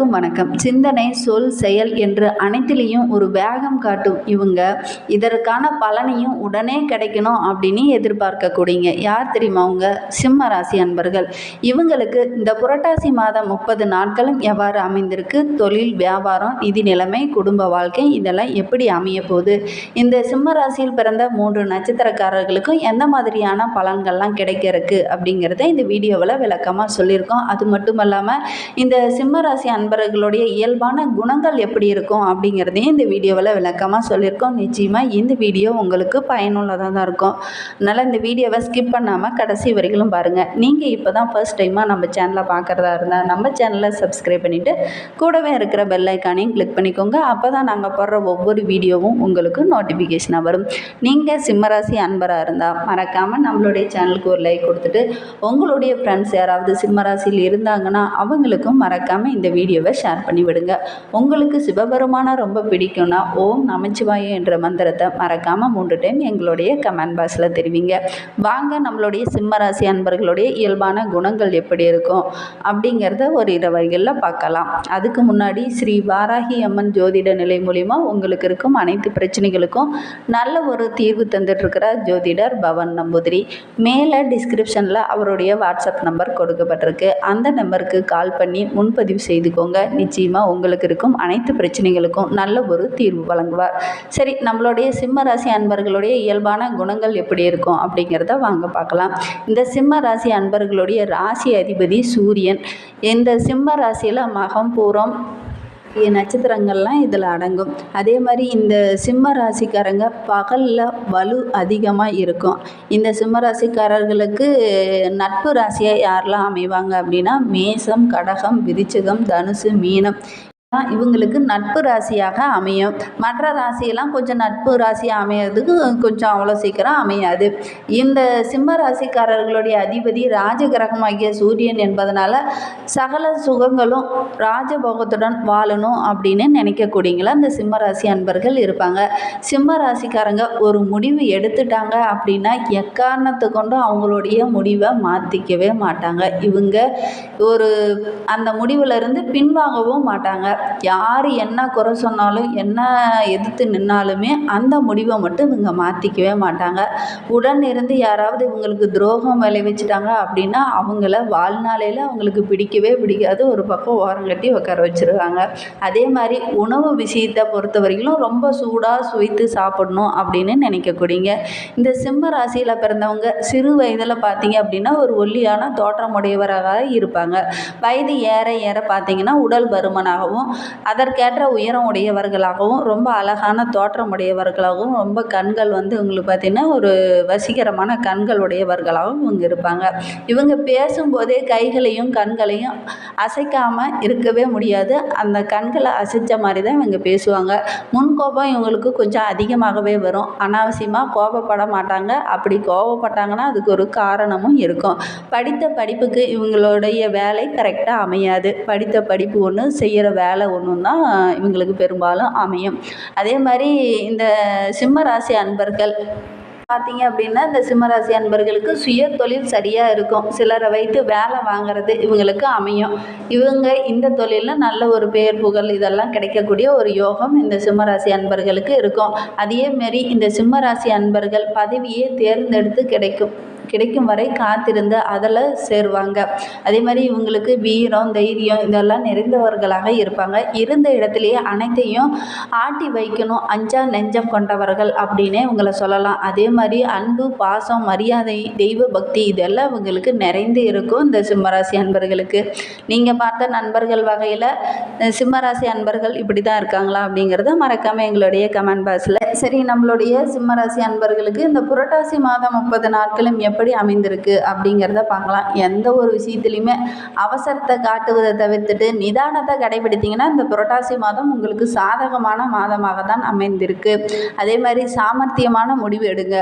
அனைவருக்கும் வணக்கம். சிந்தனை சொல் செயல் என்று அனைத்திலையும் ஒரு வேகம் காட்டும் இவங்க. இதற்கான பலனையும் உடனே கிடைக்கணும் அப்படின்னு எதிர்பார்க்கக்கூடியங்க. யார் தெரியுமா அவங்க? சிம்ம ராசி அன்பர்கள். இவங்களுக்கு இந்த புரட்டாசி மாதம் முப்பது நாட்களும் எவ்வாறு அமைந்திருக்கு? தொழில் வியாபாரம் நிதி நிலைமை குடும்ப வாழ்க்கை இதெல்லாம் எப்படி அமைய போகுது? இந்த சிம்ம ராசியில் பிறந்த மூன்று நட்சத்திரக்காரர்களுக்கும் எந்த மாதிரியான பலன்கள்லாம் கிடைக்க இருக்கு அப்படிங்கிறத இந்த வீடியோவில் விளக்கமாக சொல்லியிருக்கோம். அது மட்டும் இல்லாமல் இந்த சிம்ம ராசி நண்பர்களுடைய இயல்பான குணங்கள் எப்படி இருக்கும் அப்படிங்கிறதையும் இந்த வீடியோவில் விளக்கமாக சொல்லியிருக்கோம். நிச்சயமாக இந்த வீடியோ உங்களுக்கு பயனுள்ளதாக தான் இருக்கும். அதனால் இந்த வீடியோவை ஸ்கிப் பண்ணாமல் கடைசி வரைக்கும் பாருங்கள் நீங்கள் இப்போ தான் ஃபர்ஸ்ட் டைமாக நம்ம சேனலை பார்க்குறதா இருந்தால் நம்ம சேனலை சப்ஸ்கிரைப் பண்ணிவிட்டு கூடவே இருக்கிற பெல் ஐக்கானையும் கிளிக் பண்ணிக்கோங்க. அப்போ தான் நாங்கள் போடுற ஒவ்வொரு வீடியோவும் உங்களுக்கு நோட்டிஃபிகேஷனாக வரும். நீங்கள் சிம்மராசி அன்பராக இருந்தால் மறக்காமல் நம்மளுடைய சேனலுக்கு ஒரு லைக் கொடுத்துட்டு உங்களுடைய ஃப்ரெண்ட்ஸ் யாராவது சிம்மராசியில் இருந்தாங்கன்னா அவங்களுக்கும் மறக்காமல் இந்த வீடியோ வீடியோவை ஷேர் பண்ணி விடுங்க உங்களுக்கு சிவபெருமானை ரொம்ப பிடிக்கும்னா ஓம் நமச்சிவாய என்ற மந்திரத்தை மறக்காமல் மூன்று டைம் எங்களுடைய கமெண்ட் பாக்ஸில் தெரிவிங்க. வாங்க நம்மளுடைய சிம்மராசி அன்பர்களுடைய இயல்பான குணங்கள் எப்படி இருக்கும் அப்படிங்கிறத ஒரு இரவர்களில் பார்க்கலாம். அதுக்கு முன்னாடி ஸ்ரீ வாராகி அம்மன் ஜோதிட நிலை மூலிமா உங்களுக்கு இருக்கும் அனைத்து பிரச்சனைகளுக்கும் நல்ல ஒரு தீர்வு தந்துட்டுருக்கிறார் ஜோதிடர் பவன் நம்பூதிரி. மேலே டிஸ்கிரிப்ஷனில் அவருடைய வாட்ஸ்அப் நம்பர் கொடுக்கப்பட்டிருக்கு. அந்த நம்பருக்கு கால் பண்ணி முன்பதிவு செய்து செய்துக்கோங்க நிச்சயமாக உங்களுக்கு இருக்கும் அனைத்து பிரச்சனைகளுக்கும் நல்ல ஒரு தீர்வு வழங்குவார். சரி நம்மளுடைய சிம்ம ராசி அன்பர்களுடைய இயல்பான குணங்கள் எப்படி இருக்கும் அப்படிங்கிறத வாங்க பார்க்கலாம். இந்த சிம்ம ராசி அன்பர்களுடைய ராசி அதிபதி சூரியன். இந்த சிம்ம ராசியில் மகம் பூரம் நட்சத்திரங்கள்லாம் இதில் அடங்கும். அதே மாதிரி இந்த சிம்ம ராசிக்காரங்க பகலில் வலு அதிகமாக இருக்கும். இந்த சிம்ம ராசிக்காரர்களுக்கு நட்பு ராசியாக யாரெல்லாம் அமைவாங்க அப்படின்னா மேசம் கடகம் விருச்சிகம் தனுசு மீனம். தான் இவங்களுக்கு நட்பு ராசியாக அமையும். மற்ற ராசியெல்லாம் கொஞ்சம் நட்பு ராசியாக அமையிறதுக்கு கொஞ்சம் அவ்வளோ சீக்கிரம் அமையாது. இந்த சிம்ம ராசிக்காரர்களுடைய அதிபதி ராஜகிரகமாகிய சூரியன் என்பதனால சகல சுகங்களும் ராஜபோகத்துடன் வாழணும் அப்படின்னு நினைக்கக்கூடியங்களா இந்த சிம்ம ராசி அன்பர்கள் இருப்பாங்க. சிம்ம ராசிக்காரங்க ஒரு முடிவு எடுத்துட்டாங்க அப்படின்னா எக்காரணத்தை கொண்டும் அவங்களுடைய முடிவை மாற்றிக்கவே மாட்டாங்க. இவங்க ஒரு அந்த முடிவுலேருந்து பின்வாங்கவும் மாட்டாங்க. யார் என்ன குறை சொன்னாலும் என்ன எதிர்த்து நின்னாலுமே அந்த முடிவை மட்டும் இவங்க மாற்றிக்கவே மாட்டாங்க. உடன் இருந்து யாராவது இவங்களுக்கு துரோகம் விளைவிச்சிட்டாங்க அப்படின்னா அவங்கள வாழ்நாளையில் அவங்களுக்கு பிடிக்கவே பிடிக்காது. ஒரு பக்கம் ஓரங்கட்டி உட்கார வச்சுருவாங்க. அதே மாதிரி உணவு விஷயத்தை பொறுத்த வரைக்கும் ரொம்ப சூடாக சுவைத்து சாப்பிடணும் அப்படின்னு நினைக்கக்கூடியங்க இந்த சிம்ம ராசியில் பிறந்தவங்க சிறு வயதில் பார்த்தீங்க அப்படின்னா ஒரு ஒல்லியான தோற்றமுடையவராக இருப்பாங்க. வயது ஏற ஏற பார்த்தீங்கன்னா உடல் பருமனாகவும் அதற்கேற்ற உயரம் உடையவர்களாகவும் ரொம்ப அழகான தோற்றம் உடையவர்களாகவும் ரொம்ப கண்கள் வந்து இவங்களுக்கு பார்த்திங்கன்னா ஒரு வசீகரமான கண்கள் உடையவர்களாகவும் இவங்க இருப்பாங்க. இவங்க பேசும்போதே கைகளையும் கண்களையும் அசைக்காமல் இருக்கவே முடியாது. அந்த கண்களை அசைச்ச மாதிரி தான் இவங்க பேசுவாங்க. முன்கோபம் இவங்களுக்கு கொஞ்சம் அதிகமாகவே வரும். அனாவசியமாக கோபப்பட மாட்டாங்க. அப்படி கோபப்பட்டாங்கன்னா அதுக்கு ஒரு காரணமும் இருக்கும். படித்த படிப்புக்கு இவங்களுடைய வேலை கரெக்டாக அமையாது. படித்த படிப்பு ஒன்று செய்கிற வேலை ஒன்று தான் இவங்களுக்கு பெரும்பாலும் அமையும். அதே மாதிரி இந்த சிம்ம ராசி அன்பர்கள் பார்த்தீங்க அப்படின்னா இந்த சிம்மராசி அன்பர்களுக்கு சுய தொழில் சரியாக இருக்கும். சிலரை வைத்து வேலை வாங்குறது இவங்களுக்கு அமையும். இவங்க இந்த தொழிலில் நல்ல ஒரு பேர் புகழ் இதெல்லாம் கிடைக்கக்கூடிய ஒரு யோகம் இந்த சிம்மராசி அன்பர்களுக்கு இருக்கும். அதேமாரி இந்த சிம்மராசி அன்பர்கள் பதவியே தேர்ந்தெடுத்து கிடைக்கும். கிடைக்கும் வரை காத்திருந்து அதில் சேருவாங்க. அதே மாதிரி இவங்களுக்கு வீரம் தைரியம் இதெல்லாம் நிறைந்தவர்களாக இருப்பாங்க. இருந்த இடத்துலையே அனைத்தையும் ஆட்டி வைக்கணும். அஞ்சா நெஞ்சம் கொண்டவர்கள் அப்படின்னே இவங்களை சொல்லலாம். அதே மாதிரி அன்பு பாசம் மரியாதை தெய்வ பக்தி இதெல்லாம் இவங்களுக்கு நிறைந்து இருக்கும் இந்த சிம்மராசி அன்பர்களுக்கு. நீங்கள் பார்த்த நண்பர்கள் வகையில் சிம்மராசி அன்பர்கள் இப்படி தான் இருக்காங்களா அப்படிங்கிறத மறக்காமல் எங்களுடைய கமெண்ட் பாக்ஸில். சரி நம்மளுடைய சிம்மராசி அன்பர்களுக்கு இந்த புரட்டாசி மாதம் முப்பது நாட்களும் எப்படி எப்படி அமைந்திருக்கு அப்படிங்கிறத பார்க்கலாம். எந்த ஒரு விஷயத்துலையுமே அவசரத்தை காட்டுவதை தவிர்த்துட்டு நிதானத்தை கடைபிடித்தீங்கன்னா இந்த புரட்டாசி மாதம் உங்களுக்கு சாதகமான மாதமாக தான் அமைந்திருக்கு. அதே மாதிரி சாமர்த்தியமான முடிவு எடுங்க.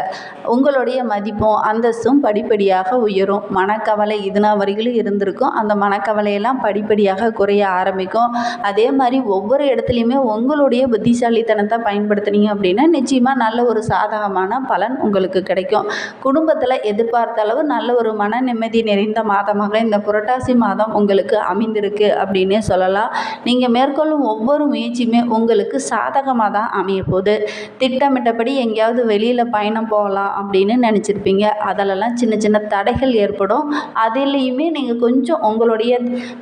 உங்களுடைய மதிப்பும் அந்தஸ்தும் படிப்படியாக உயரும். மனக்கவலை இதுனா வரையிலும் இருந்திருக்கும். அந்த மனக்கவலையெல்லாம் படிப்படியாக குறைய ஆரம்பிக்கும். அதே மாதிரி ஒவ்வொரு இடத்துலையுமே உங்களுடைய புத்திசாலித்தனத்தை பயன்படுத்துனீங்க அப்படின்னா நிச்சயமாக நல்ல ஒரு சாதகமான பலன் உங்களுக்கு கிடைக்கும். குடும்பத்தில் எதிர்பார்த்த அளவு நல்ல ஒரு மன நிம்மதி நிறைந்த மாதமாக இந்த புரட்டாசி மாதம் உங்களுக்கு அமைந்திருக்கு அப்படின்னே சொல்லலாம். நீங்கள் மேற்கொள்ளும் ஒவ்வொரு முயற்சியுமே உங்களுக்கு சாதகமாக தான் அமைய போகுது. திட்டமிட்டபடி எங்கேயாவது வெளியில் பயணம் போகலாம் அப்படின்னு நினச்சிருப்பீங்க. அதிலெல்லாம் சின்ன சின்ன தடைகள் ஏற்படும். அதுலேயுமே நீங்கள் கொஞ்சம் உங்களுடைய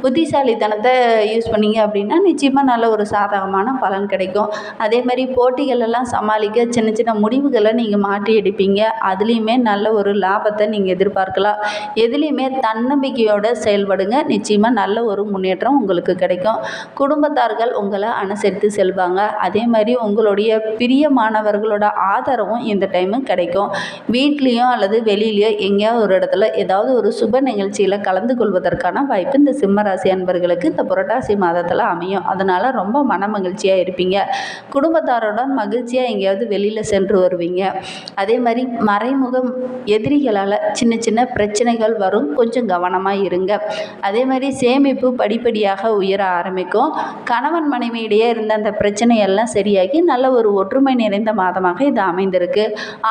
புத்திசாலித்தனத்தை யூஸ் பண்ணீங்க அப்படின்னா நிச்சயமாக நல்ல ஒரு சாதகமான பலன் கிடைக்கும். அதே மாதிரி போட்டிகளெல்லாம் சமாளிக்க சின்ன சின்ன முடிவுகளை நீங்கள் மாற்றி எடுப்பீங்க. அதுலேயுமே நல்ல ஒரு லாபத்தை நீங்கள் எதிர்பார்க்கலாம். எதுலேயுமே தன்னம்பிக்கையோடு செயல்படுங்க. நிச்சயமாக நல்ல ஒரு முன்னேற்றம் உங்களுக்கு கிடைக்கும். குடும்பத்தார்கள் உங்களை அனுசரித்து செல்வாங்க. அதே மாதிரி உங்களுடைய பிரியமானவர்களோட ஆதரவும் இந்த டைமு கிடைக்கும். வீட்லேயோ அல்லது வெளியிலையோ எங்கேயாவது ஒரு இடத்துல ஏதாவது ஒரு சுப நிகழ்ச்சியில் கலந்து கொள்வதற்கான வாய்ப்பு இந்த சிம்மராசி அன்பர்களுக்கு இந்த புரட்டாசி மாதத்தில் அமையும். அதனால் ரொம்ப மன மகிழ்ச்சியாக இருப்பீங்க. குடும்பத்தாரோட மகிழ்ச்சியாக எங்கேயாவது வெளியில் சென்று வருவீங்க. அதே மாதிரி மறைமுகம் எதிரிகளால் சின்ன சின்ன பிரச்சனைகள் வரும். கொஞ்சம் கவனமாக இருங்க. அதே மாதிரி சேமிப்பு படிப்படியாக உயர ஆரம்பிக்கும். கணவன் மனைவியிடையே இருந்த அந்த பிரச்சனையெல்லாம் சரியாகி நல்ல ஒரு ஒற்றுமை நிறைந்த மாதமாக இது அமைந்திருக்கு.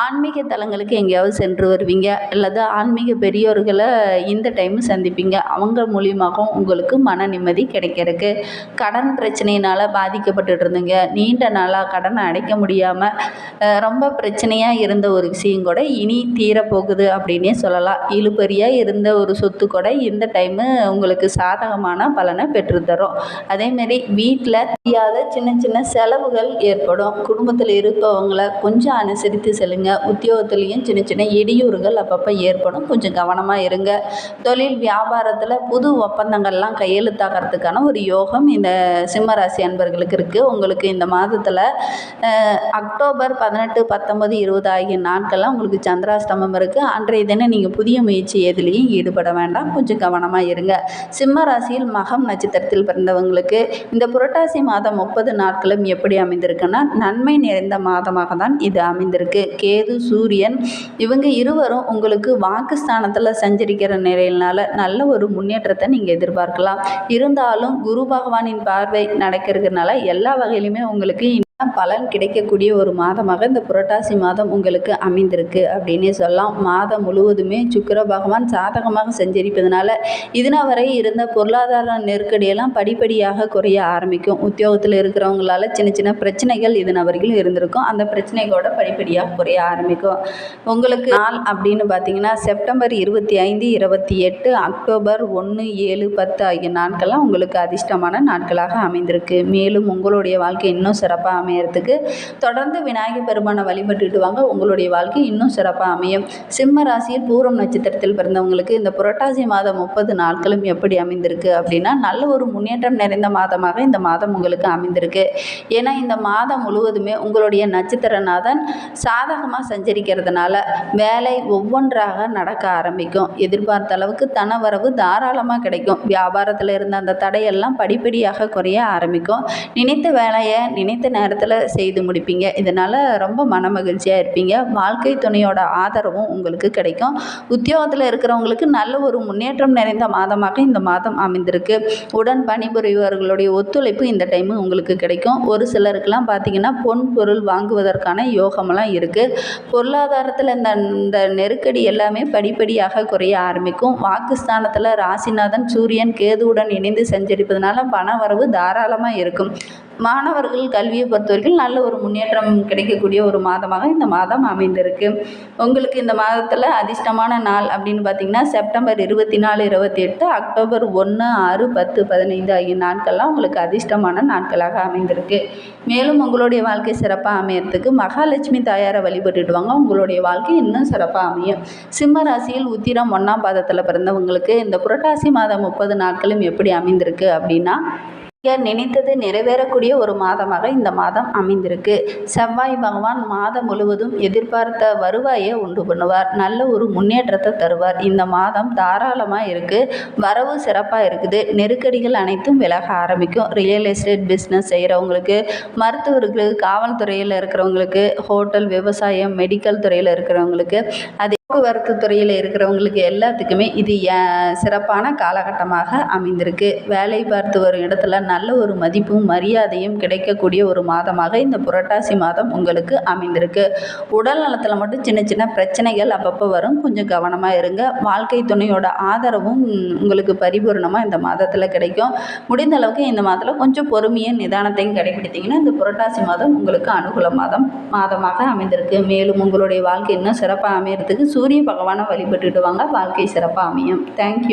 ஆன்மீக தலங்களுக்கு எங்கேயாவது சென்று வருவீங்க. அல்லது ஆன்மீக பெரியோர்களை இந்த டைம் சந்திப்பீங்க. அவங்க மூலியமாகவும் உங்களுக்கு மன நிம்மதி கிடைக்கிறதுக்கு. கடன் பிரச்சனையினால் பாதிக்கப்பட்டுட்டு இருந்தீங்க. நீண்ட நாளாக கடனை அடைக்க முடியாமல் ரொம்ப பிரச்சனையாக இருந்த ஒரு விஷயம் கூட இனி தீரப்போகுது அப்படின்னே சொல்லலாம். இழுபறியாக இருந்த ஒரு சொத்து கூட இந்த டைமு உங்களுக்கு சாதகமான பலனை பெற்றுத்தரும். அதேமாரி வீட்டில் தெரியாத சின்ன சின்ன செலவுகள் ஏற்படும். குடும்பத்தில் இருப்பவங்களை கொஞ்சம் அனுசரித்து செல்லுங்க. உத்தியோகத்துலேயும் சின்ன சின்ன இடையூறுகள் அப்பப்போ ஏற்படும். கொஞ்சம் கவனமாக இருங்க. தொழில் வியாபாரத்தில் புது ஒப்பந்தங்கள்லாம் கையெழுத்தாகிறதுக்கான ஒரு யோகம் இந்த சிம்மராசி அன்பர்களுக்கு இருக்குது உங்களுக்கு இந்த மாதத்தில் அக்டோபர் பதினெட்டு பத்தொம்பது இருபது ஆகிய நாட்கள்லாம் உங்களுக்கு சந்திராஷ்டமம் இருக்குது அன்றைய தினம் நீங்கள் புதிய முயற்சி எதுலேயும் ஈடுபட வேண்டாம். கொஞ்சம் கவனமாக இருங்க. சிம்ம ராசியில் மகம் நட்சத்திரத்தில் பிறந்தவங்களுக்கு இந்த புரட்டாசி மாதம் முப்பது நாட்களும் எப்படி அமைந்திருக்குன்னா நன்மை நிறைந்த மாதமாக தான் இது அமைந்திருக்கு. கேது சூரியன் இவங்க இருவரும் உங்களுக்கு வாக்குஸ்தானத்தில் சஞ்சரிக்கிற நிலையினால நல்ல ஒரு முன்னேற்றத்தை நீங்கள் எதிர்பார்க்கலாம். இருந்தாலும் குரு பகவானின் பார்வை நடக்கிறதுனால எல்லா வகையிலுமே உங்களுக்கு பலன் கிடைக்கக்கூடிய ஒரு மாதமாக இந்த புரட்டாசி மாதம் உங்களுக்கு அமைந்திருக்கு அப்படின்னே சொல்லலாம். மாதம் முழுவதுமே சுக்கர பகவான் சாதகமாக சஞ்சரிப்பதனால இதுனா வரை இருந்த பொருளாதார நெருக்கடியெல்லாம் படிப்படியாக குறைய ஆரம்பிக்கும். உத்தியோகத்தில் இருக்கிறவங்களால சின்ன சின்ன பிரச்சனைகள் இதுனா வரைக்கும் இருந்திருக்கும். அந்த பிரச்சனைகளோட படிப்படியாக குறைய ஆரம்பிக்கும். உங்களுக்கு நாள் அப்படின்னு பார்த்தீங்கன்னா செப்டம்பர் இருபத்தி ஐந்து இருபத்தி எட்டு அக்டோபர் ஒன்று ஏழு பத்து ஆகிய நாட்கள்லாம் உங்களுக்கு அதிர்ஷ்டமான நாட்களாக அமைந்திருக்கு. மேலும் உங்களுடைய வாழ்க்கை இன்னும் சிறப்பாக அமையறதுக்கு தொடர்ந்து விநாயகர் பெருமானை வழிபட்டுட்டு வாங்க. உங்களுடைய வாழ்க்கை இன்னும் சிறப்பாக அமையும். சிம்ம ராசியில் பூரம் நட்சத்திரத்தில் பிறந்தவங்களுக்கு இந்த புரட்டாசி மாதம் முப்பது நாட்களும் எப்படி அமைந்திருக்கு அப்படின்னா நல்ல ஒரு முன்னேற்றம் நிறைந்த மாதமாக இந்த மாதம் உங்களுக்கு அமைந்திருக்கு. ஏன்னா இந்த மாதம் முழுவதுமே உங்களுடைய நட்சத்திரநாதன் சாதகமாக சஞ்சரிக்கிறதுனால வேலை ஒவ்வொன்றாக நடக்க ஆரம்பிக்கும். எதிர்பார்த்த அளவுக்கு தனவரவு தாராளமாக கிடைக்கும். வியாபாரத்தில் இருந்த அந்த தடையெல்லாம் படிப்படியாக குறைய ஆரம்பிக்கும். நினைத்த வேலையை நினைத்த நேரத்தில் நேரத்தில் செய்து முடிப்பீங்க. இதனால் ரொம்ப மன மகிழ்ச்சியாக இருப்பீங்க. வாழ்க்கை துணையோட ஆதரவும் உங்களுக்கு கிடைக்கும். உத்தியோகத்தில் இருக்கிறவங்களுக்கு நல்ல ஒரு முன்னேற்றம் நிறைந்த மாதமாக இந்த மாதம் அமைந்திருக்கு. உடன் பணிபுரிபவர்களுடைய ஒத்துழைப்பு இந்த டைமு உங்களுக்கு கிடைக்கும். ஒரு சிலருக்கெல்லாம் பார்த்தீங்கன்னா பொன் பொருள் வாங்குவதற்கான யோகமெல்லாம் இருக்குது பொருளாதாரத்தில் இந்த இந்த நெருக்கடி எல்லாமே படிப்படியாக குறைய ஆரம்பிக்கும். வாக்குஸ்தானத்தில் ராசிநாதன் சூரியன் கேதுவுடன் இணைந்து சஞ்சரிப்பதனால பண வரவு தாராளமாக இருக்கும். மாணவர்கள் கல்வியை பொறுத்தவரைக்கும் நல்ல ஒரு முன்னேற்றம் கிடைக்கக்கூடிய ஒரு மாதமாக இந்த மாதம் அமைந்திருக்கு. உங்களுக்கு இந்த மாதத்தில் அதிர்ஷ்டமான நாள் அப்படின்னு பார்த்தீங்கன்னா செப்டம்பர் இருபத்தி நாலு இருபத்தி எட்டு அக்டோபர் ஒன்று ஆறு பத்து பதினைந்து ஆகிய நாட்கள்லாம் உங்களுக்கு அதிர்ஷ்டமான நாட்களாக அமைந்திருக்கு. மேலும் உங்களுடைய வாழ்க்கை சிறப்பாக அமையறதுக்கு மகாலட்சுமி தாயாரை வழிபட்டுடுவாங்க. உங்களுடைய வாழ்க்கை இன்னும் சிறப்பாக அமையும். சிம்ம ராசியில் உத்திரம் ஒன்றாம் பாதத்தில் பிறந்தவங்களுக்கு இந்த புரட்டாசி மாதம் முப்பது நாட்களும் எப்படி அமைந்திருக்கு அப்படின்னா நினைத்தது நிறைவேறக்கூடிய ஒரு மாதமாக இந்த மாதம் அமைந்திருக்கு. செவ்வாய் பகவான் மாதம் முழுவதும் எதிர்பார்த்த வருவாயை உண்டு பண்ணுவார். நல்ல ஒரு முன்னேற்றத்தை தருவார். இந்த மாதம் தாராளமாக இருக்குது வரவு சிறப்பாக இருக்குது. நெருக்கடிகள் அனைத்தும் விலக ஆரம்பிக்கும். ரியல் எஸ்டேட் பிஸ்னஸ் செய்கிறவங்களுக்கு மருத்துவர்களுக்கு காவல்துறையில் இருக்கிறவங்களுக்கு ஹோட்டல் விவசாயம் மெடிக்கல் துறையில் இருக்கிறவங்களுக்கு அது போக்குவரத்து துறையில் இருக்கிறவங்களுக்கு எல்லாத்துக்குமே இது ஏ- சிறப்பான காலகட்டமாக அமைந்திருக்கு. வேலை பார்த்து வரும் இடத்துல நல்ல ஒரு மதிப்பும் மரியாதையும் கிடைக்கக்கூடிய ஒரு மாதமாக இந்த புரட்டாசி மாதம் உங்களுக்கு அமைந்திருக்கு. உடல் நலத்தில் மட்டும் சின்ன சின்ன பிரச்சனைகள் அப்பப்போ வரும். கொஞ்சம் கவனமாக இருங்க. வாழ்க்கை துணையோட ஆதரவும் உங்களுக்கு பரிபூர்ணமாக இந்த மாதத்தில் கிடைக்கும். முடிந்த அளவுக்கு இந்த மாதத்தில் கொஞ்சம் பொறுமையை நிதானத்தையும் கடைபிடித்தீங்கன்னா இந்த புரட்டாசி மாதம் உங்களுக்கு அனுகூல மாதம் மாதமாக அமைந்திருக்கு. மேலும் உங்களுடைய வாழ்க்கை இன்னும் சிறப்பாக அமையறதுக்கு சூரிய பகவானை வழிபட்டுட்டு வாங்க. வாழ்க்கை சிறப்பாக அமையும். தேங்க்யூ